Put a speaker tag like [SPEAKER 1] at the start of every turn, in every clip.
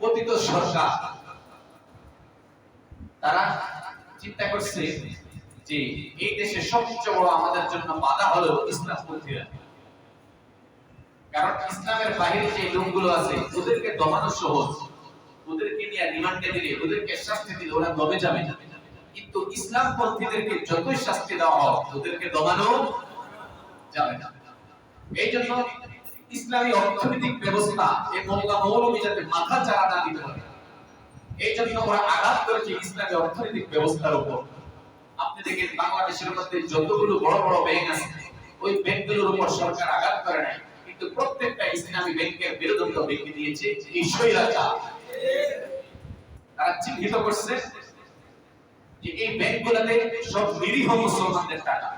[SPEAKER 1] পতিত সরকার। তারা চিন্তা করছে যে এই দেশে সবচেয়ে বড় আমাদের জন্য বাধা হলো ইসলাম পন্থীরা কারণ ইসলামের বাইরে যে লোকগুলো আছে, ওদেরকে দমানো সহজ। ওদেরকে নিয়ে রিমান্ডে দিলে, ওদেরকে শাস্তি দিলে ওরা দমে যাবে। কিন্তু ইসলাম পন্থীদেরকে যতই শাস্তি দেওয়া হোক, ওদেরকে দমানো যাবে না। এই জন্য ইসলামী অর্থনৈতিক ব্যবস্থা এই মোল্লা মৌলবী যাতে মাথা চারা না দিতে পারে, এই জন্য ওরা আঘাত করেছে ইসলামী অর্থনৈতিক ব্যবস্থার উপর। আপনি দেখেন বাংলাদেশের মধ্যে যতগুলো বড় বড় ব্যাংক আছে, ওই ব্যাংকগুলোর উপর সরকার আঘাত করে নাই, কিন্তু প্রত্যেকটা ইসলামী ব্যাংকের বিরোধিত ব্যক্তি দিয়েছে এই স্বৈরাচার। তারা চিহ্নিত করছে যে এই ব্যাংকগুলোতে সব নিরীহ মুসলমানদের টাকা,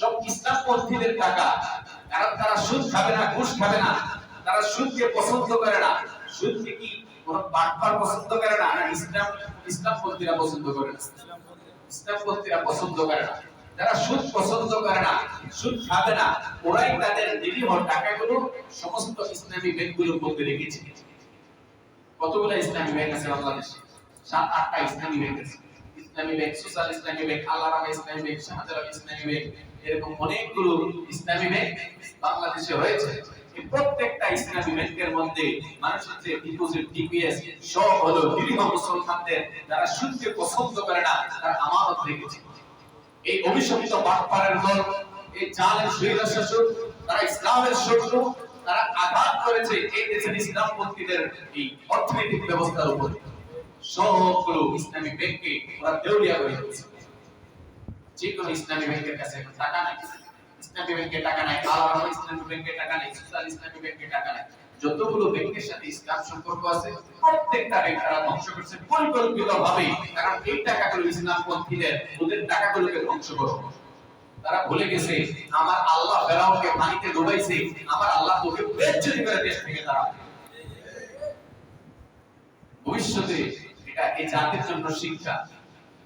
[SPEAKER 1] সব ইসলাম ইসলামপন্থীদের টাকা কারণ তারা সুদ খাবে না, ঘুষ খাবে না। তারা সুদকে পছন্দ করে না। সুদকে কি বাটপার পছন্দ করে না? না, ইসলাম, ইসলামপন্থীরা পছন্দ করে না। ইসলামপন্থীরা পছন্দ করে না। যারা সুদ পছন্দ করে না, সুদ খাবে না, ওরাই তাদের নিরীহ টাকাগুলো সমস্ত ইসলামী ব্যাংকগুলোর মধ্যে রেখেছে। কতগুলো ইসলামী ব্যাংক আছে বাংলাদেশে? সাত, আটটা ইসলামী ব্যাংক আছে। Islami bank social Islami bank আল্লাহরামা Islami bank Shahjalal ইসলামী ব্যাংক এরকম অনেকগুলো ইসলামী ব্যাংক বাংলাদেশে রয়েছে। প্রত্যেকটা ইসলামী ব্যাংকের মধ্যে মানুষের যে ডিপোজিট টিপিএস সব হলো নিরীহ মুসলমানদের। যারা সুদকে পছন্দ করে না, তারা আমানত রেখেছে এই অভিশপ্ত বাটপাড়ের দল এই জালের শহীদ শাসক তারা ইসলামের শত্রু, তারা আঘাত করেছে এই দেশের ইসলামপন্থীদের এই অর্থনৈতিক ব্যবস্থার উপর। সবগুলো ইসলামী ব্যাংকে ওরা দেউলিয়া করে দিয়েছে। যে কোনো ইসলামী ব্যাংকের কাছে টাকা নাই। ইসলামী ব্যাংকে টাকা নাই, আলাদা ইসলামী ব্যাংকে টাকা নাই, সোশ্যাল ইসলামী ব্যাংকে টাকা নাই। যতগুলো ব্যাংকের সাথে ইসলাম সম্পর্ক আছে, প্রত্যেকটা ব্যাংক তারা ধ্বংস করছে পরিকল্পিত ভাবে কারণ এই টাকাগুলো ইসলাম পন্থীদের, ওদের টাকাগুলোকে ধ্বংস করো তারা ভুলে গেছে, আমার আল্লাহ ফেরাউনকে পানিতে ডুবাইছে, আমার আল্লাহ তোকে বেজ্জতি করে দেশ থেকে তারা। ভবিষ্যতে এটা এই জাতির জন্য শিক্ষা।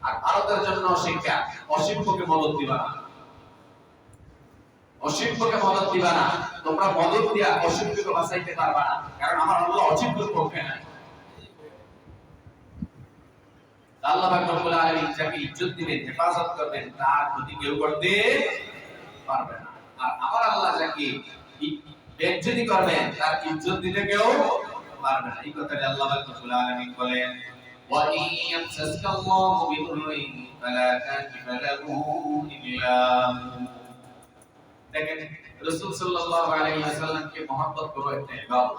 [SPEAKER 1] আর ভারতের জন্য শিক্ষা অসিম্পকে মদত দিবা না। অসিম্পকে মদত দিবা না। তোমরা মদত দিয়া অসিম্পকে বাঁচাইতে পারবা না। কারণ আমার আল্লাহ অসিম্পের পক্ষে নাই। আল্লাহ পাক রব্বুল আলামিন যাকে ইজ্জত দিবেন, হেফাজত করবেন, তার ক্ষতি কেউ করতে পারবে না। আর আমার আল্লাহ যাকে বেজ্জতি করবেন, তার ইজ্জত দিতে কেউ পারবে না। এই কথাটা আল্লাহ পাক রব্বুল আলামিন বলেন। وَإِن يَمْسَسْكَ اللَّهُ بِضُرٍّ فَلَا كَاشِفَ لَهُ إِلَّا هُوَ দেখেন রাসূল সাল্লাল্লাহু আলাইহি ওয়াসাল্লামকে মহব্বত করো একটা ইবাদত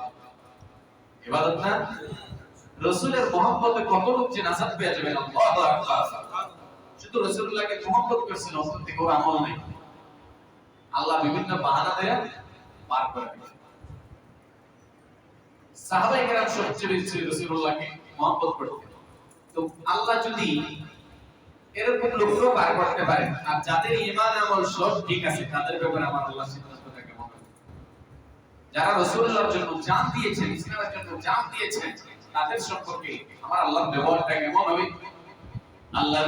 [SPEAKER 1] ইবাদত না রসুলের মহব্বতে কত লোক যে নাজাত পেয়ে যাবেন আল্লাহু আকবার শুধু রসুলুল্লাহকে মহব্বত করছেন অন্তর থেকে ওর আমল নেই আল্লাহ বিভিন্ন বাহানা দেয়া পার করে দিবেন সাহাবায়ে কেরাম সবচেয়ে বেশি রসুলুল্লাহকে মহব্বত করতেন তো আল্লাহ যদি এরকম লোকও পার করতে পারে, আর যাদের ইমান আমল সব ঠিক আছে, তাদের ব্যাপারে আমার আল্লাহ সিদ্ধান্তটা কেমন যারা রসুল্লাহর জন্য জান দিয়েছেন ইসলামের জন্য জান দিয়েছেন, তাদের সম্পর্কে আমার আল্লাহ ব্যবহারটা কেমন হবে? আল্লাহ